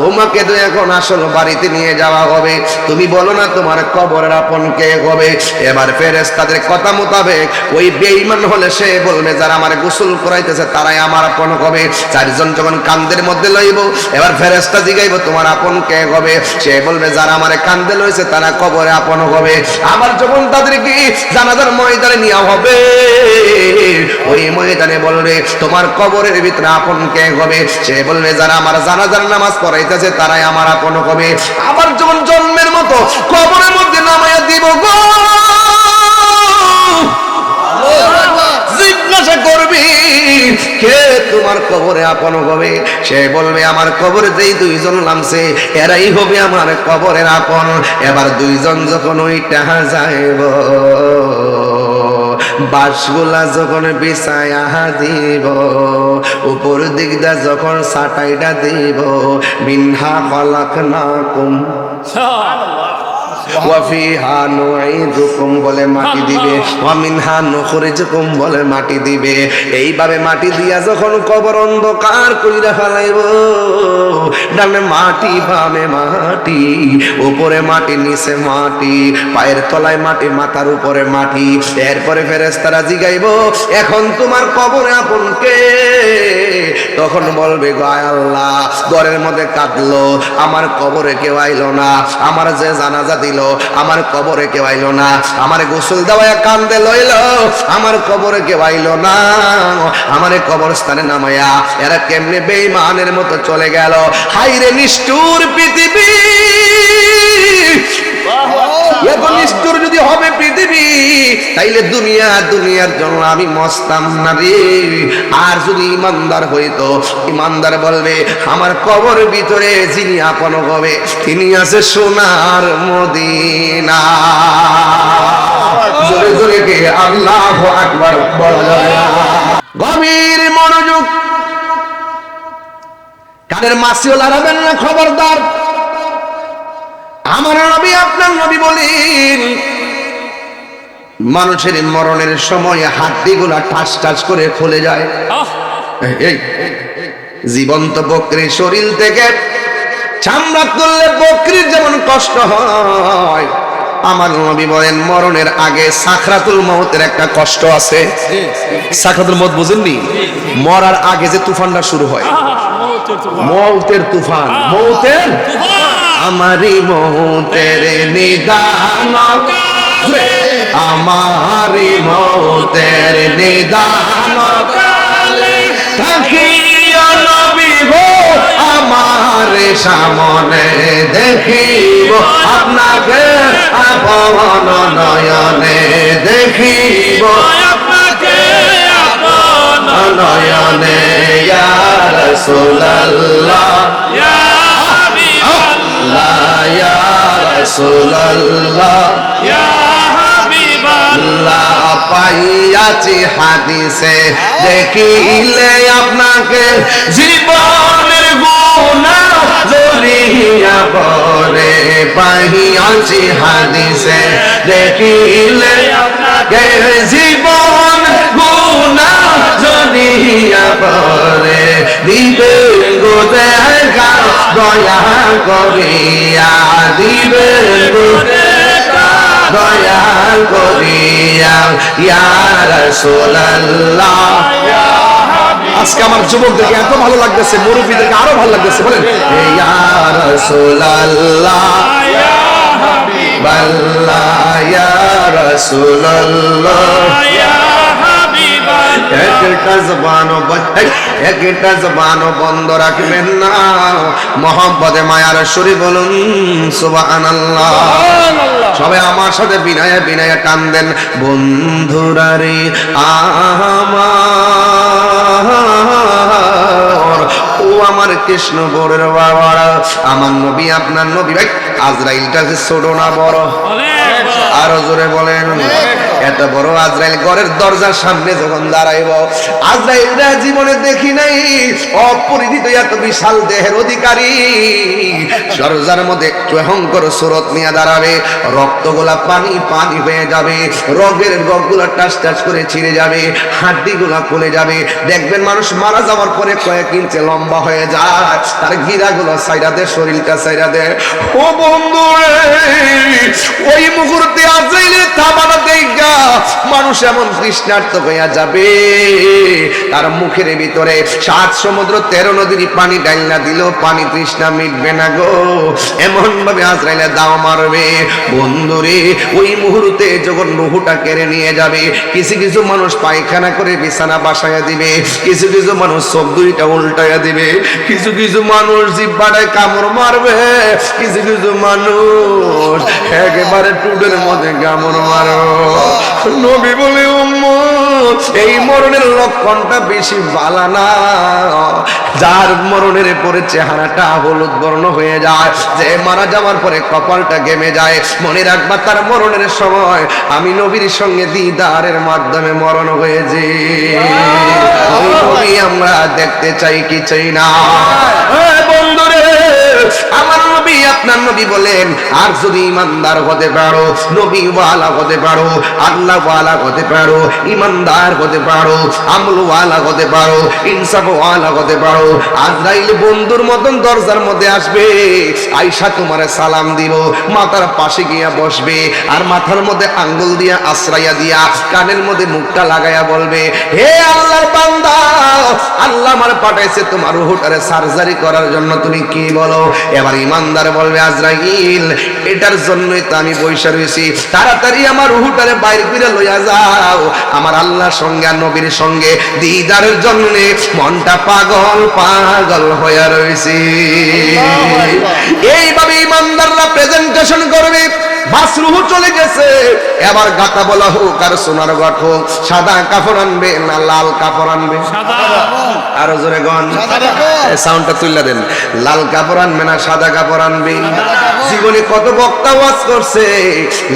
তোমাকে তো এখন আসল বাড়িতে নিয়ে যাওয়া হবে। তুমি বলো না তোমার কবরের আপন কে হবে। এবার ফেরেস তাদের কথা মোতাবেক ওই বেঈমান হলে সে বলবে, যারা আমার গোসল করাইতেছে তারাই আমার আপন হবে। চারজন যখন কান্দের মধ্যে লইব, এবার ফেরেশতা জিগাইব, তোমার আপন কে হবে? সে বলবে, যারা আমার কান্দে লইছে তারা কবরে আপন হবে। আবার যখন তাদেরকে জানাজার ময়দানে নেওয়া হবে, ওই ময়দানে বলবে, তোমার কবরের ভিতরে আপন কে হবে? সে বলবে, যারা আমার জানাজার নামাজ পড়াইতেছে তারাই আমার আপন হবে। আবার যখন জন্মের মতো কবরের মধ্যে নামাইয়া দিব গো। জিজ্ঞাসা তোমার আপন সে বলবে, আমার যেই দুইজন নামছে, এরাই হবে আমার কবরের আপন। এবার দুইজন যখন ওই টাহা যাইব বাসগুলা যখন বিছায়া দিব উপর দিকটা যখন সাটাইটা দিব মিনহা কলাক না কুম নুঈদুকুম বলে মাটি দিবে বলে মাটি দিবে। এইভাবে মাটি দিয়া যখন কবর অন্ধকার কইরা ফেলাইব ডানে মাটি বামে মাটি উপরে মাটি নিচে মাটি পায়ের তলায় মাটি মাথার উপরে মাটি এরপরে ফেরেশতারা জিগাইব এখন তোমার কবরে আপন কে? তখন বলবে গায় আল্লাহ ঘরের মধ্যে কাঁদলো আমার কবরে কেউ আইলো না আমার যে জানাজা দিল আমার কবরে কেউ আইলো না। আমার গোসল দেওয়া কান্দে লইল, আমার কবরে কেউ আইলো না। আমার কবরস্থানে নামায়া এরা কেমনে বেইমানের মতো চলে গেল। হাইরে নিষ্ঠুর পৃথিবী নিষ্ঠুর যদি হবে পৃথিবী তাইলে দুনিয়া দুনিয়ার জন্য আমি মস্তাম না রে আর যদি ইমানদার হইতো ইমানদার বলবে আমার কবর ভিতরে যিনি আপন হবে তিনি আছে সোনার মদিনা। জোরে জোরে কে? আল্লাহ আকবার বলা যাবে গভীর মনোযোগ। কানের মাসিও লড়াবেন না খবরদার? আমার নবী আপনার নবী বলেন মানুষের মরণের সময় হাড্ডিগুলা ঠাস ঠাস করে খুলে যায়। এই, জীবন্ত বকরির শরীর থেকে চামড়া তুললে বকরির যেমন কষ্ট হয়। আমার নবী বলেন মরণের আগে সাখরাতুল মৌতের একটা কষ্ট আছে। সাখরাতুল মৌত বুঝেননি? মরার আগে যে তুফানটা শুরু হয়। মৌতের তুফান। মৌতের আমারি মৌতের নিদান। আমারি মৌতের নিদান। থাকিয়া নবী গো আমার সামনে দেখিব। আপনাকে আপন নয়নে দেখিব। নয়নে। ইয়া রাসূলুল্লাহ। লা ইয়া রাসূলুল্লাহ। আল্লাহ পাইয়াছি হাদিসে দেখিলে আপনাকে জীবনের গুণা জড়িয়া পরে পাইয়াছি হাদিসে দেখিলে আপনাকে জীবন গুণা জড়িয়া পরে দিবে গো দেখা দয়া করিয়া দিবে গো দয়া করিয়া ইয়া রাসূলুল্লাহ। আজকে আমার যুবকদেরকে এত ভালো লাগতেছে মুরব্বীদেরকে আরও ভালো লাগতেছে বলেন। এ ইয়া রাসূলুল্লাহ। বাল্লা ইয়া রাসূলুল্লাহ। একটা জবানও একটা জবানও বন্ধ রাখবেন না। মোহাম্মদে মায়ার শরী বলুন সুবহানাল্লাহ। সবাই আমার সাথে বিনয়ে বিনয়ে কান্দেন বন্ধুরা রে আমার। ও আমার কৃষ্ণ বরের বাবারা আমার নবী আপনার নবী ভাই আজরাইলটা ছোট না বড়? আরও জোরে বলেন। এত বড় আজরাইল ঘরের দরজার সামনে যখন দাঁড়াইব, আজরাইলরা জীবনে দেখি নাই অপরিহিত এত বিশাল দেহের অধিকারী। সরজার মধ্যে ভয়ঙ্কর সুরত নিয়ে দাঁড়াবে, রক্তগুলা পানি পানি হয়ে যাবে, রগের রগগুলা টাস টাস করে ছিঁড়ে যাবে, হাড্ডিগুলা খুলে যাবে। দেখবেন মানুষ মারা যাওয়ার পরে কয়েক ইঞ্চে লম্বা হয়ে যায়, তার গিরাগুলো সাইরা দেয় শরীরটা সাইরা দেয় ও বন্ধু ওই মুহূর্তে আজাইলে থামানো দেখা মানুষ এমন তৃষ্ণার্ত হইয়া যাবে। তার মুখের ভিতরে সাত সমুদ্র, তেরো নদীর পানি ডাইলা দিলেও পানি তৃষ্ণা মিটবে না গো। এমন ভাবে আজরাইলে দাও মারবে। বন্ধুরে, ওই মুহূর্তে যখন রুহুটা কেড়ে নিয়ে যাবে, কিছু কিছু মানুষ পায়খানা করে বিছানা বাসায়া দিবে, কিছু কিছু মানুষ সব দুইটা উল্টায়া দিবে, কিছু কিছু মানুষ জিব্বাটায় কামড় মারবে, কিছু কিছু মানুষ একেবারে টুডের মধ্যে কামড় মারো নবী বলে এই মরণের লক্ষণটা বেশি বালা না। যার মরণের পরে চেহারাটা হলুদ বর্ণ হয়ে যায় যে মারা যাওয়ার পরে কপালটা গেমে যায়। মনে রাখবা তার মরণের সময় আমি নবীর সঙ্গে দিদারের মাধ্যমে মরণ হয়েছে। আমরা দেখতে চাই কি চাই না। বন্ধুরে আমার আপনার নবী বলেন, আর যদি ইমানদার হতে পারো নবী ওয়ালা হতে পারো আল্লাহ ওয়ালা হতে পারো, ইমানদার হতে পারো আমল ওয়ালা হতে পারো ইনসাফ ওয়ালা হতে পারো, আজরাইল বন্ধুর মতন দরজার মধ্যে আসবে আয়সা তোমারে সালাম দিব মাথার পাশে গিয়া বসবে, আর মাথার মধ্যে আঙ্গুল দিয়া, আশ্রাইয়া দিয়া, কানের মধ্যে মুখটা লাগাইয়া বলবে, হে আল্লাহর আল্লাহ আমার পাঠাইছে তোমার রুহটারে সার্জারি করার জন্য, তুমি কি বলো? এবার ইমানদার বলবে আজরাইল এটার জন্যই তো আমি বৈশা রয়েছি। তাড়াতাড়ি আমার উহুটারে বাইরে ফিরে লইয়া যাও। আমার আল্লাহর সঙ্গে আর নবীর সঙ্গে দিদারের জন্য মনটা পাগল পাগল হইয়া রয়েছে। এইভাবে ইমানদাররা প্রেজেন্টেশন করবে। বাসরুহু চলে গেছে। এবার গাতা বলা হোক আর সোনার গঠ হোক সাদা কাপড় আনবে না লাল কাপড় আনবে? আরও জোরে গন সাউন্ডটা তুললা দেন। লাল কাপড় আনবে না সাদা কাপড় আনবে? জীবনে কত বক্তা ওয়াজ করছে।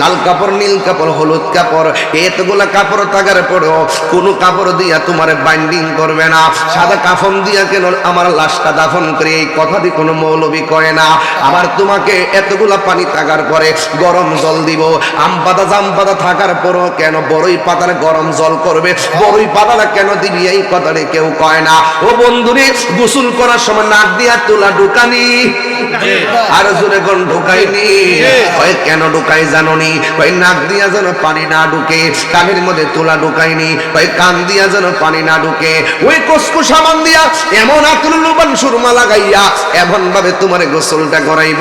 লাল কাপড় নীল কাপড় হলুদ কাপড় এতগুলা কাপড় থাকার পরেও কোনো কাপড় দিয়া তোমার বাইন্ডিং করবে না। সাদা কাফন দিয়া কেন আমার লাশটা দাফন করে এই কথাটি কোনো মৌলবি কয় না? আবার তোমাকে এতগুলা পানি থাকার পরে গরম জল দিব। আম পাতা জাম পাতা থাকার পরও কেন বড়ই পাতার গরম জল করবে? বড়ই পাতাটা কেন দিবি এই কথাটি কেউ কয় না। ও বন্ধুরে গোসল করার সময় নাক দিয়া তোলা ঢুকানি। আর জোরে কোন ঢুকাইনি। কেন ঢুকাই জাননি? কয় নাক দিয়া যেন পানি না ঢুকে কানের মধ্যে তোলা ঢুকাইনি। কয় কান দিয়া যেন পানি না ঢুকে। ওই কসকু সামান দিয়া এমন আকুল লুবান সুরমা লাগাইয়া এমন ভাবে তোমার গোসলটা করাইব।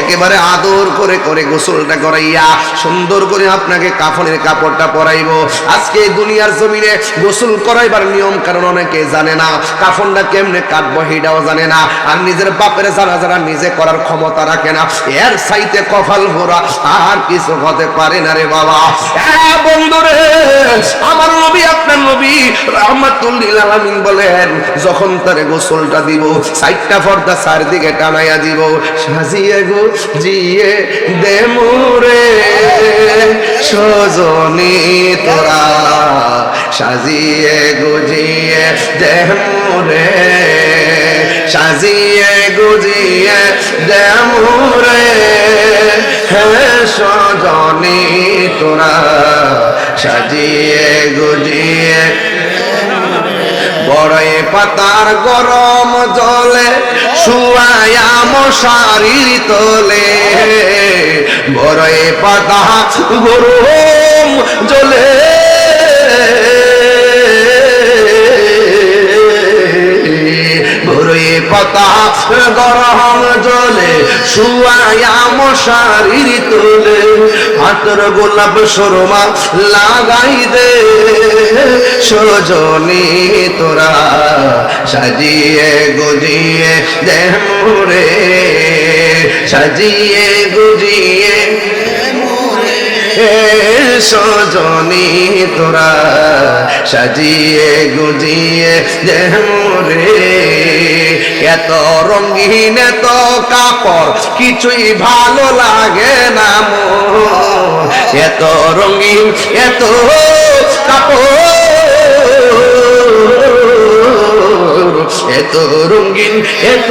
একেবারে আদর করে করে গোসলটা করাইয়া সুন্দর করে আপনাকে কাফনের কাপড়টা পরাইব। আজকে দুনিয়ার জমিনে গোসল করাইবার নিয়ম কারণ অনেকে জানে না। কাফনটা কেমনে কাটবো সেটাও জানে না। আর নিজের বাপের জানা যারা নিজে করার ক্ষমতা রাখে না। এর সাইতে কপাল ভরা আর কিছু হতে পারে না রে বাবা। হ্যাঁ বন্ধুরে, আমার নবী, আপনার নবী রহমাতুল্লিল বলেন, যখন তারে গোসলটা দিব সাইটটা চারদিকে টানাইয়া দিব, সাজিয়ে গো, জিয়ে দে মোরে সজনি তোরা সাজিয়ে গুজিয়ে দে মোরে সাজিয়ে গুজিয়ে দে মোরে হে সজনি তোরা সাজিয়ে গুজিয়ে বড়ই পাতার গরম জলে শুয়ায়া মশারির তোলে। বড় পাতা গরম জলে। পাতা গরম জলে শুয়ায়া মশারির তোলে, হাতের গোলাপ সরমা লাগাই দে। সজনি তোরা সাজিয়ে গুজিয়ে দেহ মোরে, সাজিয়ে গুজিয়ে সজনি তোরা সাজিয়ে গুজিয়ে দেহ মোরে। এত রঙিন এত কাপড় কিছুই ভালো লাগে না এত রঙিন এত কাপড় এত রঙিন এত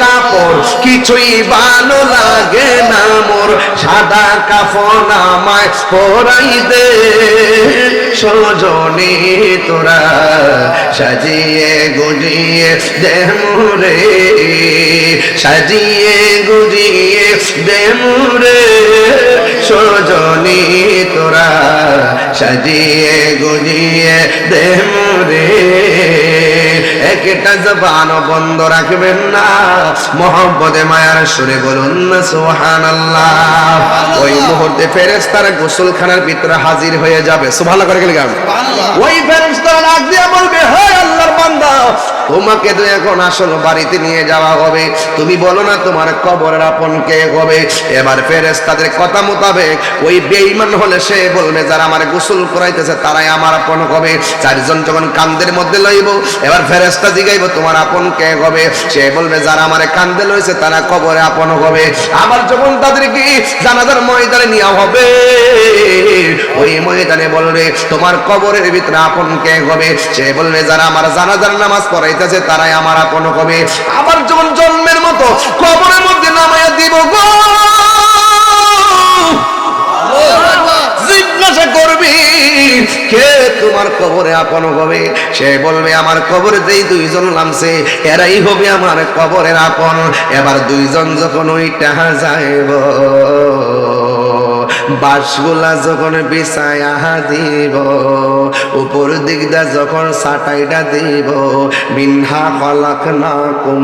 কাপড় কিছুই ভালো লাগে না মোর। সাদা কাফন আমায় পরাই দে, সজনে তোরা সাজিয়ে গুজিয়ে দে মোরে। সাজিয়ে গুজিয়ে দে মোরে, সজনে তোরা সাজিয়ে গুজিয়ে দে মোরে। একটা জবান বন্ধ রাখবেন না। মোহাম্মদে মায়ার সুরে বলুন না আল্লাহ ওই মুহূর্তে ফেরেশতারা গোসলখানার ভিতরে হাজির হয়ে যাবে। সুভালো করে গেলে ওই ফেরেস্তার ডাক দিয়ে বলবে হে আল্লাহর বান্দা তোমাকে তো এখন আসল বাড়িতে নিয়ে যাওয়া হবে। তুমি বলো না তোমার কবরের আপন কে হবে। এবার ফেরেশতাদের কথা মোতাবেক ওই বেঈমান হলে সে বলবে, যারা আমার গোসল করাইতেছে তারাই আমার আপন হবে। চারজন যখন কান্দের মধ্যে লইব, এবার ফেরেশতা জিগাইব, তোমার আপন কে হবে? সে বলবে, যারা আমার কান্দে লইছে তারা কবরে আপন হবে। আবার যখন তাদেরকে জানাজার ময়দানে নেওয়া হবে, ওই ময়দানে বলবে, তোমার কবরের ভিতরে আপন কে হবে? সে বলবে, যারা আমার জানাজার নামাজ পড়াইতেছে তারাই আমার আপন হবে। আবার যখন জন্মের মতো কবরের মধ্যে নামাইয়া দিব গো। জিজ্ঞাসা তোমার কবরে আপন হবে? সে বলবে, আমার কবরে যেই দুইজন নামছে, এরাই হবে আমার কবরের আপন। এবার দুইজন যখন ওইটা যাইব বাসগুলা যখন বিছায়া দিব উপর দিকটা যখন সাটাইটা দিব মিনহা কলাক না কুম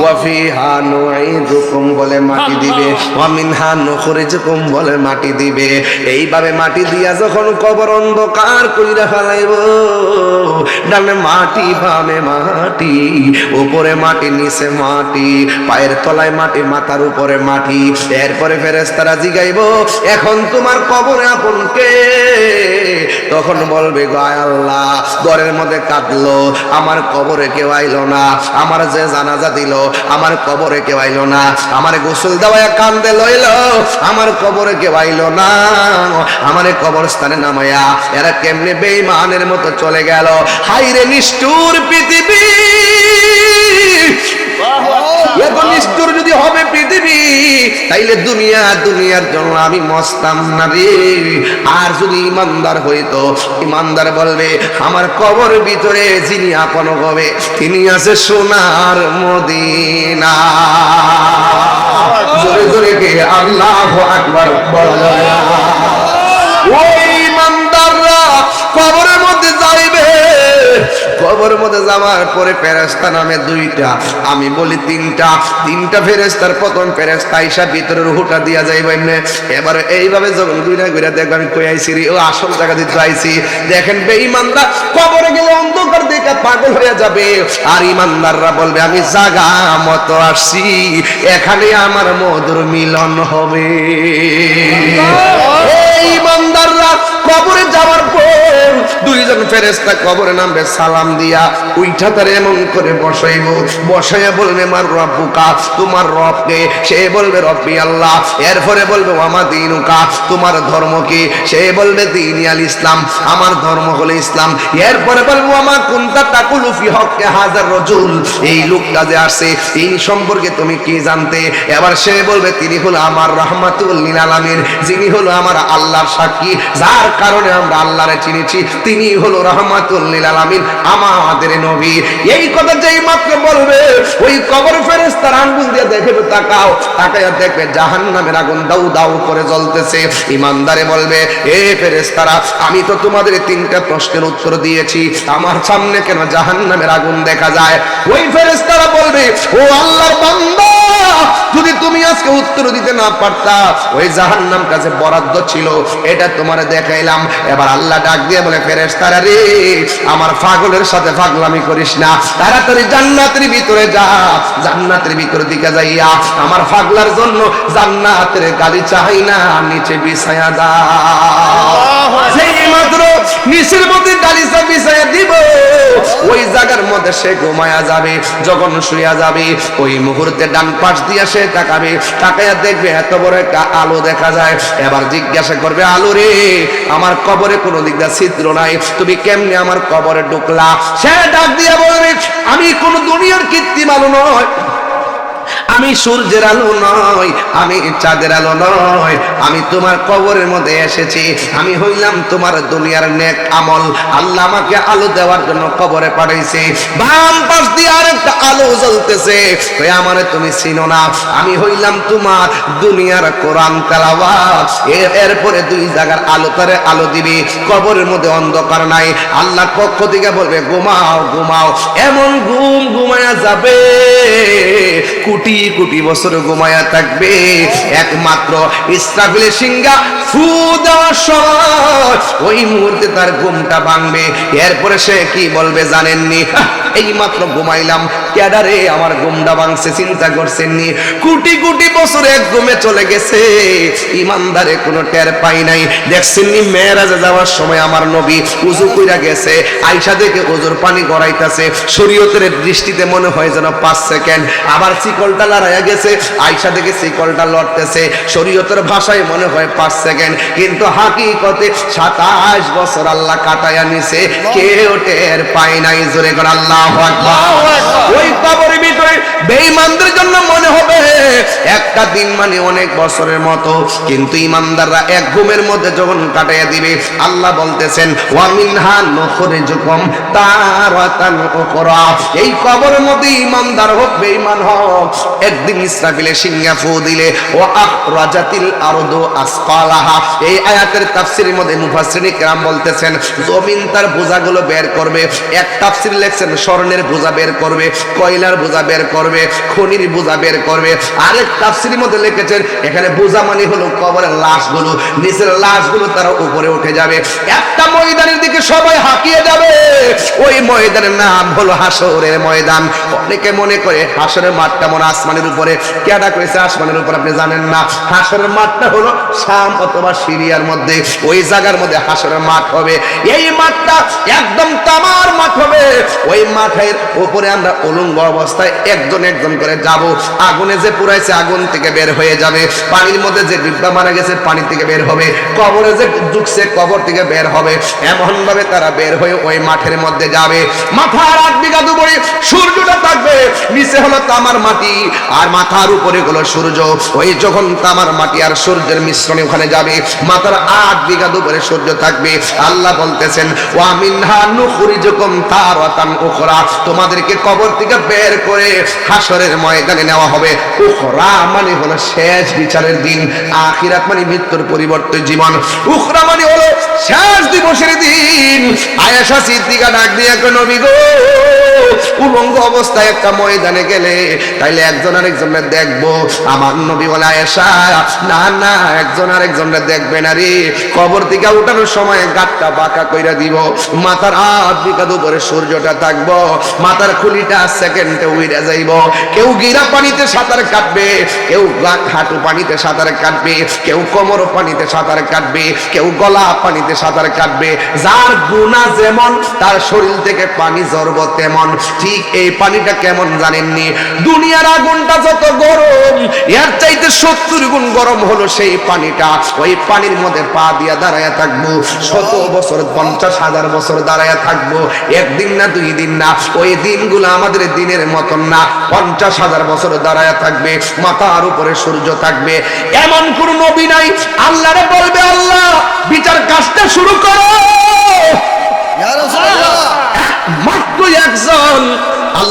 ওয়াফিহা নুঈদুকুম বলে মাটি দিবে, ওয়া মিনহা নুখরিজুকুম বলে মাটি দিবে। এইভাবে মাটি দিয়া যখন কবর অন্ধকার কইরা ফেলাইব, ডানে মাটি, বামে মাটি, উপরে মাটি, নিচে মাটি, পায়ের তলায় মাটি, মাথার উপরে মাটি, এরপরে ফেরেশতারা জিগাইব, এখন তোমার কবরে আপন কে? তখন বলবে গায় আল্লাহ, ঘরের মধ্যে কাঁদলো, আমার কবরে কেউ আইলো না, আমার যে জানাজা দিল আমার কবরে কেউ আইলো না। আমার গোসল দেওয়া কান্দে লইল, আমার কবরে কেউ আইলো না। আমার কবরস্থানে নামায়া এরা কেমনে বেইমানের মতো চলে গেল? হাইরে নিষ্ঠুর পৃথিবী! এত নিষ্ঠুর যদি হবে পৃথিবী তাইলে দুনিয়া দুনিয়ার জন্য আমি মস্তাম না রে আর যদি ইমানদার হইতো ইমানদার বলবে আমার কবর ভিতরে যিনি আপন হবে তিনি আছে সোনার মদিনা। জোরে জোরে কে? আল্লাহ আকবার। বলা ওই ইমানদাররা কবরের মধ্যে যাইবে কবরের মধ্যে যাওয়ার পরে ফেরেস্তা নামে দুইটা আমি বলি তিনটা তিনটা ফেরেস্তার প্রথম ফেরেস্তা আইসা ভিতরে রুহুটা দিয়া যাইব এমনি। এবার এইভাবে যখন ঘুরে ঘুরে দেখব আমি কই আইছি রে? ও আসল জায়গা দিতে আইছি। দেখেন বে ইমানদার কবরে গেলে অন্ধকার দেখে পাগল হয়ে যাবে। আর ইমানদাররা বলবে আমি জাগা মতো আসছি এখানে আমার মধুর মিলন হবে। এই ফেরেস্তা কবরে নামবে সালাম দিয়া উইঠা তার এমন করে বসাইব। বসাইয়া বলবে আমার রব্বুকা তোমার রবকে সে বলবে, রব্বি আল্লাহ। এরপরে বলবে আমা দিনুকা তোমার ধর্ম কি? সে বলবে দিন আল ইসলাম, আমার ধর্ম হলো ইসলাম। এরপরে বলব আমার কোনটা তাকুলু ফি হককে হাজার রজুল? এই লোকটা যে আসছে, এই সম্পর্কে তুমি কি জানতে? এবার সে বলবে, তিনি হলো আমার রহমাতুল লিল আলামিন, যিনি হলো আমার আল্লাহর সাক্ষী, যার কারণে আমরা আল্লাহরে চিনেছি তিনি হলো আমাদের নবী এই কথা যেই মাত্র বলবে, ওই কবর আঙ্গুল দিয়ে দেখে তাকাও তাকায়া দেখবে জাহান্নামের আগুন দাউ দাউ করে জ্বলতেছে। ইমানদারে বলবে, এ আমি তো তোমাদের তিনটা প্রশ্নের উত্তর দিয়েছি, আমার সামনে কেন জাহান্নামের আগুন দেখা যায়? ওই ফেরেশতারা বলবে, ও আল্লাহর বান্দা, যদি তুমি আজকে উত্তর দিতে না পারতা, ওই জাহান্নাম কাছে বরাদ্দ ছিল, এটা তোমার দেখাইলাম। এবার আল্লাহ ডাক দিয়ে বলে, ফেরেশতারা রে আমার পাগলের সাথে পাগলামি করিস না। তাড়াতাড়ি জান্নাতের ভিতরে যা জান্নাতের ভিতর দিকে যাইয়া আমার পাগলার জন্য জান্নাতের গালি চাই না নিচে বিছায়া দা সেই মাত্র নিচের মধ্যে গালিচা বিছায়া দিব। ওই জায়গার মধ্যে সে ঘুমায়া যাবে যখন শুয়া যাবে ওই মুহূর্তে ডান পাশ দিয়া সে তাকাবে তাকাইয়া দেখবে এত বড় একটা আলো দেখা যায়। এবার জিজ্ঞাসা করবে আলো রে আমার কবরে কোনো দিক দিয়ে ছিদ্র নাই তুমি কেমনে আমার কবরে ঢুকলা? সে ডাক দিয়ে বলবে আমি কোন দুনিয়ার কীর্তি আলো নয়। আমি সূর্যের আলো নয়, আমি চাঁদের আলো নয়, আমি তোমার কবরের মধ্যে এসেছি, আমি হইলাম তোমার দুনিয়ার নেক আমল। আল্লাহ আমাকে আলো দেওয়ার জন্য কবরে পাঠাইছে। বাম পাশ দিয়ে আরেকটা আলো জ্বলতেছে। ওই আমারে তুমি চিনো না, আমি হইলাম তোমার দুনিয়ার কোরআন তেলাওয়াত। এরপরে দুই জায়গার আলো তারে আলো দিবি, কবরের মধ্যে অন্ধকার নাই। আল্লাহ পক্ষ থেকে বলবে, ঘুমাও ঘুমাও, এমন ঘুম ঘুমায়া যাবে, কোটি কোটি বছর ঘুমায়া থাকবে। একমাত্র ইসরাফিলের সিংহা ফু ওই মুহূর্তে তার ঘুমটা ভাঙবে। এরপরে সে কি বলবে জানেননি? এই মাত্র ঘুমাইলাম, ক্যাডারে আমার ঘুমটা ভাঙছে, চিন্তা করছেননি। কোটি কোটি বছর এক ঘুমে চলে গেছে, ইমানদারে কোনো টের পাই নাই। দেখছেননি মেয়েরাজে যাওয়ার সময় আমার নবী উজু কইরা গেছে, আইসা দেখে ওজোর পানি গড়াইতাছে। শরীয়তের দৃষ্টিতে মনে হয় যেন পাঁচ সেকেন্ড। আবার চিকলটা লড়াইয়া গেছে আইসা দেখে চিকলটা লড়তেছে। শরীয়তের ভাষায় মনে হয় পাঁচ সেকেন্ড কিন্তু হাকিকতে সাতাশ বছর আল্লাহ কাটাইয়া নিছে। কেউ টের পায় নাই জোরে করে আল্লাহ ওই কবরের ভিতরে বেঈমানদের জন্য মনে হবে একটা দিন মানে অনেক বছরের মতো। কিন্তু ইমানদাররা এক ঘুমের মধ্যে যখন কাটাইয়া দিবে আল্লাহ বলতেছেন ওয়ামিনহা তারাতান উখরা। এই কবরের মধ্যে ইমানদার হোক বেঈমান হোক একদিন ইসরাফিলে সিংহা ফু দিলে ও আখরাজাতিল আরদু আসফালাহা এই আয়াতের তাফসীরের মধ্যে মুফাসসিরিন کرام বলতেছেন জমিন তার বোঝাগুলো বের করবে এক তাফসীর লেখছেন স্বর্ণের বোঝা বের করবে কয়লার বোঝা বের করবে খনির বোঝা বের করবে আরেক তাফসীরের মধ্যে লিখেছেন এখানে বোঝা মানে হলো কবরের লাশগুলো নিচের লাশগুলো তারা উপরে উঠে যাবে একটা ময়দানের দিকে সবাই হাঁকিয়ে যাবে ওই ময়দানের নাম হলো হাসরের ময়দান অনেকে মনে করে হাসরের মাঠটা মনে আসমানের উপরে। কেডা করেছে আসমানের উপর আপনি জানেন না? হাসরের মাঠটা হলো শাম অথবা সিরিয়ার মধ্যে। ওই জায়গার মধ্যে হাসরের মাঠ হবে। এই মাঠটা একদম তামার মাঠ হবে। ওই মাঠের উপরে আমরা উলঙ্গ অবস্থায় একজন একজন করে যাব। আগুনে যে পুরাইছে আগুন থেকে বের হয়ে যাবে। পানির মধ্যে যে ডিব্বা মারা গেছে পানি থেকে বের হবে। কবরে যে ঢুকছে কবর থেকে বের হবে। এমন ভাবে তারা বের হয়ে ওই মাঠের মধ্যে যাবে। মাথার আট বিঘা দুপুরে সূর্যটা থাকবে। নিচে হলো তামার মাটি। আর মাথার উপরে হলো সূর্য। ওই যখন তামার মাটি আর সূর্যের মিশ্রণে ওখানে যাবে মাথার আট বিঘা দুপুরে সূর্য থাকবে। আল্লাহ বলতেছেন ওয়া মিনহা নুখরিজুকুম তারাতান উখরা। তোমাদেরকে কবর থেকে বের করে হাসরের ময়দানে নেওয়া হবে। উখরা মানে হলো শেষ বিচারের দিন আখিরাত মানে মৃত্যুর পরিবর্তে জীবন। উখরা মানে হলো শেষ দিবসের দিন। আয়েশা সিদ্দিকা ডাক দিয়ে কয়, নবী গো উলঙ্গ অবস্থায় একটা ময়দানে গেলে তাইলে একজন আরেকজনের দেখব। আমার নবী বলে আয়েশা না না, একজন আরেকজনের দেখবে না রে। কবর থেকে উঠানোর সময় গাতটা বাঁকা কইরা দিব। মাথার হাত বিকাদ উপরে সূর্যটা থাকব। মাথার খুলিটা সেকেন্ডে উইরা যাইব। কেউ গিরা পানিতে সাঁতার কাটবে, কেউ হাঁটু পানিতে সাঁতার কাটবে, কেউ কোমর পানিতে সাঁতার কাটবে, কেউ গলা পানিতে সাঁতার কাটবে। যার গুণা যেমন, তার শরীর থেকে পানি জড়ব তেমন। ঠিক এই পানিটা কেমন জানেননি? দুনিয়ার আগুনটা যত গরম, এর চাইতে সত্তর গুণ গরম হলো সেই পানিটা। ওই পানির মধ্যে পা দিয়া দাঁড়ায় থাকব, শত বছর, পঞ্চাশ হাজার বছর দাঁড়ায় থাকব। একদিন না, দুই দিন না, ওই দিনগুলো আমাদের দিনের মতন না। পঞ্চাশ হাজার বছর দাঁড়ায় থাকবে, মাথার উপরে সূর্য থাকবে। এমন কোন নবী নাই, আল্লাহরে বলবে, আল্লাহ, বিচার কাজটা শুরু করো।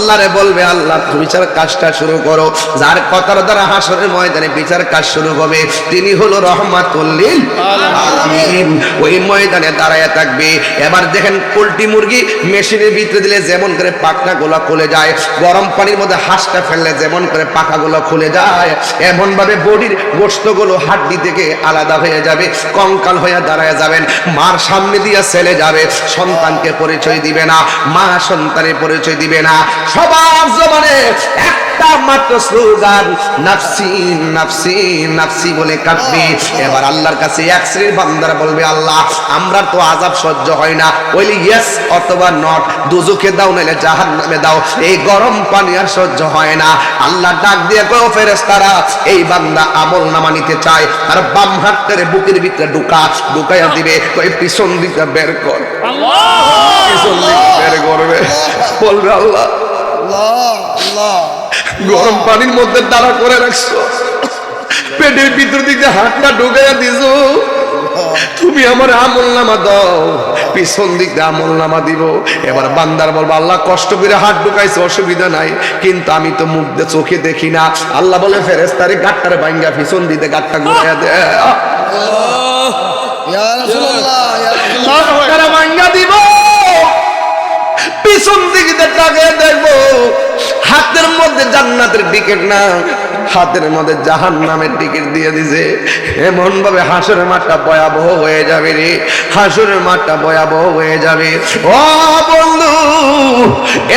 আল্লাহরে বলবে, আল্লাহ বিচার কাজটা শুরু করো। যার কথার দ্বারা হাসরের ময়দানে বিচার কাজ শুরু হবে, তিনি হলো রহমাতুল্লিল আলামিন। ওই ময়দানে দাঁড়ায় থাকবে। এবার দেখেন পোল্ট্রি মুরগি মেশিনের ভিতরে দিলে যেমন করে পাখনা গুলো খুলে যায়, গরম পানির মধ্যে হাঁসটা ফেললে যেমন করে পাখাগুলো খুলে যায় এমন ভাবে বডির গোস্তগুলো হাড্ডি থেকে আলাদা হয়ে যাবে, কঙ্কাল হয়ে দাঁড়ায় যাবেন, মার সামনে দিয়ে ছেলে যাবে, সন্তানকে পরিচয় দিবে না, মা সন্তানের পরিচয় দিবে না সবার জবানে একটা মাত্র স্লোগান নাফসি নাফসি নাফসি বলে কাঁদবে। এবার আল্লাহর কাছে এক শ্রেণির বান্দারা বলবে আল্লাহ আমরা তো আজাব সহ্য হয় না। ওইলি ইয়েস অথবা নট। দুজুকে দাও নাইলে জাহান নামে দাও। এই গরম পানি আর সহ্য হয় না। আল্লাহ ডাক দিয়ে কেউ ফেরেস্তারা এই বান্দা আমল নামা নিতে চায়। আর বাম হাতের বুকের ভিতরে ঢুকা ঢুকাইয়া দিবে। ওই পিছন দিকে বের কর। পিছন দিকে বের করবে। বলবে আল্লাহ গরম পানির মধ্যে দাঁড়া করে রাখছো। পেটের ভিতর দিকে হাতটা ঢুকাইয়া দিছো। তুমি আমার আমল নামা দাও পিছন দিক দিয়ে আমল নামা দিব। এবার বান্দার বলব আল্লাহ কষ্ট করে হাত ঢুকাইছে অসুবিধা নাই। কিন্তু আমি তো মুখ দিয়ে চোখে দেখি না। আল্লাহ বলে ফেরেস্তারে গাট্টার বাইঙ্গা পিছন দিতে গাট্টা ঘুরাইয়া দে। দিব। পিছন দিকে তাকিয়ে দেখব হাতের মধ্যে জান্নাতের টিকিট না। হাতের মধ্যে জাহান নামের টিকিট দিয়ে দিছে। এমন ভাবে হাসুর মাঠটা ভয়াবহ হয়ে যাবে রে। হাসুরের মাঠটা ভয়াবহ হয়ে যাবে। ও বন্ধু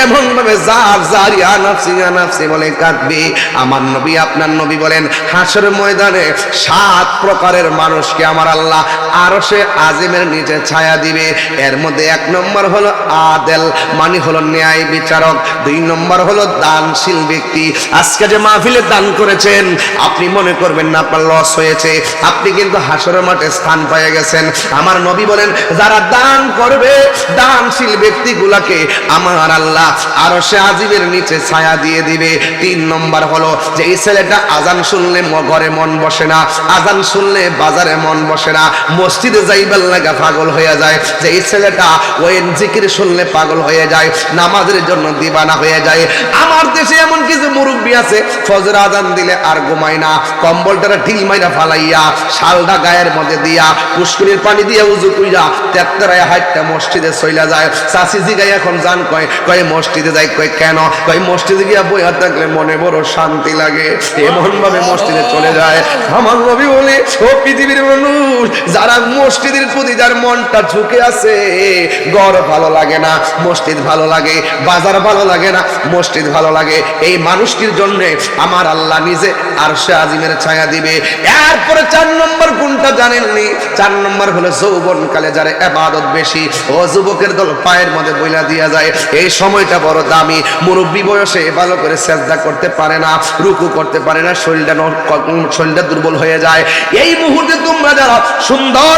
এমন ভাবে যার যার আনাফসি আনাফসি বলে কাঁদবি। আমার নবী আপনার নবী বলেন, হাসুর ময়দানে সাত প্রকারের মানুষকে আমার আল্লাহ আরও সে আজিমের নিচে ছায়া দিবে। এর মধ্যে এক নম্বর হলো আদেল মানে হলো ন্যায় বিচারক। দুই নম্বর হলো দানশীল ব্যক্তি। আজকে যে মাহফিলে দান করেছেন। আপনি মনে করবেন না, আপনার লস হয়েছে। আপনি কিন্তু হাসরের মাঠে স্থান পেয়ে গেছেন। আমার নবী বলেন, যারা দান করবে, দানশীল ব্যক্তিগুলাকে আমার আল্লাহ আরও সে আজিবের নিচে ছায়া দিয়ে দিবে। তিন নম্বর হলো যে, এই ছেলেটা আজান শুনলে ঘরে মন বসে না। আজান শুনলে বাজারে মন বসে না। মসজিদে যাইবার লাগা পাগল হয়ে যায়। যে, এই ছেলেটা ওই জিকির শুনলে পাগল হয়ে যায়। নামাজের জন্য দিবানা হয়ে যায়। আমার দেশে এমন কিছু মুরব্বী আছে, ফজর আজান দিলে আর ঘুমায় না কম্বলটা ঢিল মাইরা ফালাইয়া শালটা গায়ের মধ্যে দিয়া পুষ্করির পানি দিয়ে উজু কইরা তেত্তরায় হাইটটা মসজিদে চইলা যায়। চাষি জিগাই এখন জান কয় কয় মসজিদে যাই, কয় কেন? কয় মসজিদে গিয়া বইয়া থাকলে মনে বড় শান্তি লাগে। এমন ভাবে মসজিদে চলে যায়। আমার নবী বলে, ও পৃথিবীর মানুষ, যারা মসজিদের প্রতি যার মনটা ঝুঁকে আছে, ঘর ভালো লাগে না, মসজিদ ভালো লাগে, বাজার ভালো লাগে না, মসজিদ ভালো লাগে। এই মানুষটির জন্য আমার আল্লাহ নিজে আর সে আজিমের ছায়া দিবে। এরপরে চার নম্বর কোনটা জানেননি। চার নম্বর হলো যৌবন কালে যারা এবাদত বেশি, ও যুবকের দল পায়ের মধ্যে বইলা দিয়া যায়। এই সময়টা বড় দামি। মুরব্বী বয়সে ভালো করে চেষ্টা করতে পারে না, রুকু করতে পারে না, শরীরটা শরীরটা দুর্বল হয়ে যায়। এই মুহূর্তে তোমরা যারা সুন্দর